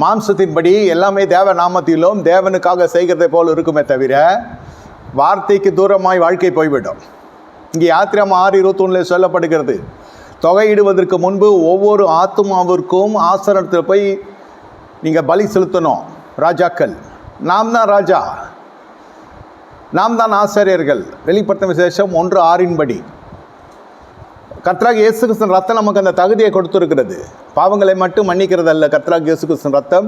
மாம்சத்தின்படி எல்லாமே தேவ நாமத்திலும் தேவனுக்காக செய்கிறதை போல் இருக்குமே தவிர வார்த்தைக்கு தூரமாய் வாழ்க்கை போய்விடும். இங்கே யாத்திரம் ஆறு இருபத்தொன்னில் சொல்லப்படுகிறது. தொகையிடுவதற்கு முன்பு ஒவ்வொரு ஆத்மாவிற்கும் ஆசனத்தில் போய் நீங்கள் பலி செலுத்தணும் ராஜாக்கள். நாம் தான் ராஜா. நாம் தான் ஆசிரியர்கள். வெளிப்படுத்த விசேஷம் ஒன்று ஆறின்படி. கத்ராக் இயேசு கிருஷ்ணன் ரத்தம் நமக்கு அந்த தகுதியை கொடுத்துருக்கிறது. பாவங்களை மட்டும் மன்னிக்கிறதல்ல கத்ராக் இயேசு கிருஷ்ணன் ரத்தம்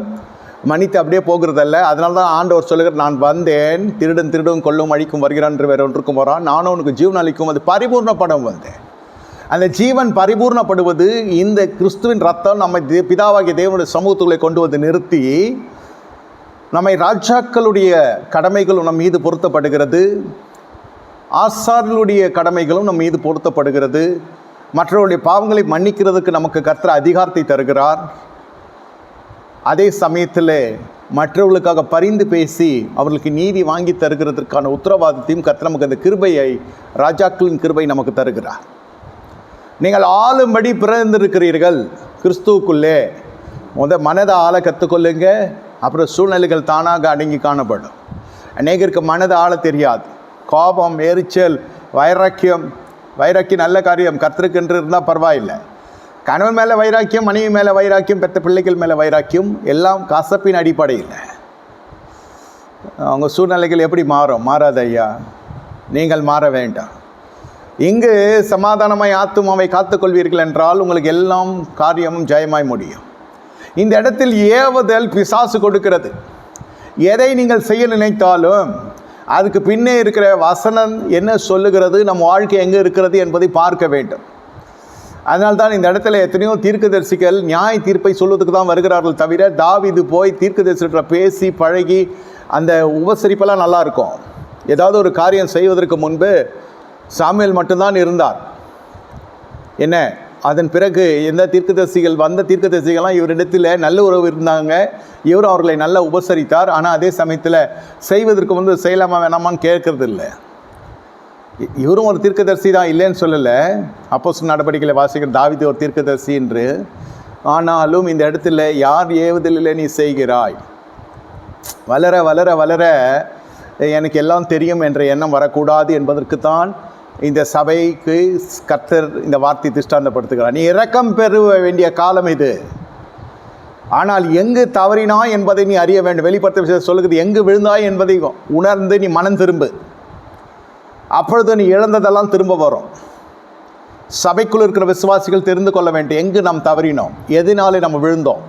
மன்னித்து அப்படியே போகிறதல்ல. அதனால தான் ஆண்டவர் சொல்லுகிற நான் வந்தேன் திருடன் திருடும் கொள்ளும் அழிக்கும் வருகிறான் என்று வேற ஒன்றுக்கும் வரான். நானும் உனக்கு ஜீவன் அளிக்கும் அது பரிபூர்ணப்படம் வந்தேன். அந்த ஜீவன் பரிபூர்ணப்படுவது இந்த கிறிஸ்துவின் ரத்தம் நம்மை பிதாவாகிய தேவனுடைய சமூகத்துக்குள்ளே கொண்டு வந்து நிறுத்தி நம்மை ராஜாக்களுடைய கடமைகளும் நம் மீது பொருத்தப்படுகிறது. ஆசார்களுடைய கடமைகளும் நம் மீது பொருத்தப்படுகிறது. மற்றவருடைய பாவங்களை மன்னிக்கிறதுக்கு நமக்கு கர்த்தர் அதிகாரத்தை தருகிறார். அதே சமயத்தில் மற்றவர்களுக்காக பரிந்து பேசி அவர்களுக்கு நீதி வாங்கி தருகிறதற்கான உத்தரவாதத்தையும் கர்த்தர் நமக்கு அந்த கிருபையை ராஜாக்களின் கிருபை நமக்கு தருகிறார். நீங்கள் ஆளும்படி பிறந்திருக்கிறீர்கள் கிறிஸ்துவுக்குள்ளே. முத மனதை ஆள கற்றுக்கொள்ளுங்க அப்புறம் சூழ்நிலைகள் தானாக அடங்கி காணப்படும். அநேகருக்கு மனதை ஆள தெரியாது. கோபம் எரிச்சல் வைராக்கியம் வைராக்கி நல்ல காரியம். கத்திருக்கென்று இருந்தால் பரவாயில்லை. கணவன் மேலே வைராக்கியம் மனைவி மேலே வைராக்கியம் பெற்ற பிள்ளைகள் மேலே வைராக்கியம் எல்லாம் கசப்பின் அடிப்படையில். அவங்க சூழ்நிலைகள் எப்படி மாறும்? மாறாத ஐயா. நீங்கள் மாற வேண்டாம். இங்கு சமாதானமாய் ஆத்துமாவை காத்துக்கொள்வீர்கள் என்றால் உங்களுக்கு எல்லாம் காரியமும் ஜெயமாய் முடியும். இந்த இடத்தில் ஏவுதல் பிசாசு கொடுக்கிறது. எதை நீங்கள் செய்ய நினைத்தாலும் அதுக்கு பின்னே இருக்கிற வசனம் என்ன சொல்லுகிறது? நம் வாழ்க்கை எங்கே இருக்கிறது என்பதை பார்க்க வேண்டும். அதனால்தான் இந்த இடத்துல எத்தனையோ தீர்க்கதரிசிகள் நியாய தீர்ப்பை சொல்வதுக்கு தான் வருகிறார்கள் தவிர தாவிது போய் தீர்க்கதரிசிகிட்ட பேசி பழகி அந்த உபசரிப்பெல்லாம் நல்லாயிருக்கும் ஏதாவது ஒரு காரியம் செய்வதற்கு முன்பு சாமியல் மட்டும்தான் இருந்தார். என்ன? அதன் பிறகு எந்த தீர்க்கதரிசிகள் வந்த தீர்க்கதரிசிகள்லாம் இவரிடத்தில் நல்ல உறவு இருந்தாங்க. இவரும் அவர்களை நல்லா உபசரித்தார். ஆனால் அதே சமயத்தில் செய்வதற்கு வந்து செய்யலாமா வேணாமான்னு கேட்கறது இல்லை இ- இவரும் ஒரு தீர்க்கதரிசி தான் இல்லைன்னு சொல்லலை. அப்போ நடவடிக்கைகளை வாசிக்கிற தாவிது ஒரு தீர்க்கதரிசி என்று. ஆனாலும் இந்த இடத்துல யார் ஏவுதலில் நீ செய்கிறாய்? வளர வளர வளர எனக்கு எல்லாம் தெரியும் என்ற எண்ணம் வரக்கூடாது என்பதற்குத்தான் இந்த சபைக்கு கர்த்தர் இந்த வார்த்தை திஷ்டாந்தப்படுத்துகிறார் நீ இரக்கம் பெற வேண்டிய காலம் இது. ஆனால் எங்கு தவறினா என்பதை நீ அறிய வேண்டும். வெளிப்படுத்த விஷயத்தை சொல்லுகிறது எங்கு விழுந்தாய் என்பதை உணர்ந்து நீ மனம் திரும்பு. அப்பொழுது நீ இழந்ததெல்லாம் திரும்ப வரும். சபைக்குள் இருக்கிற விசுவாசிகள் தெரிந்து கொள்ள வேண்டும். எங்கு நாம் தவறினோம்? எதனாலே நம்ம விழுந்தோம்?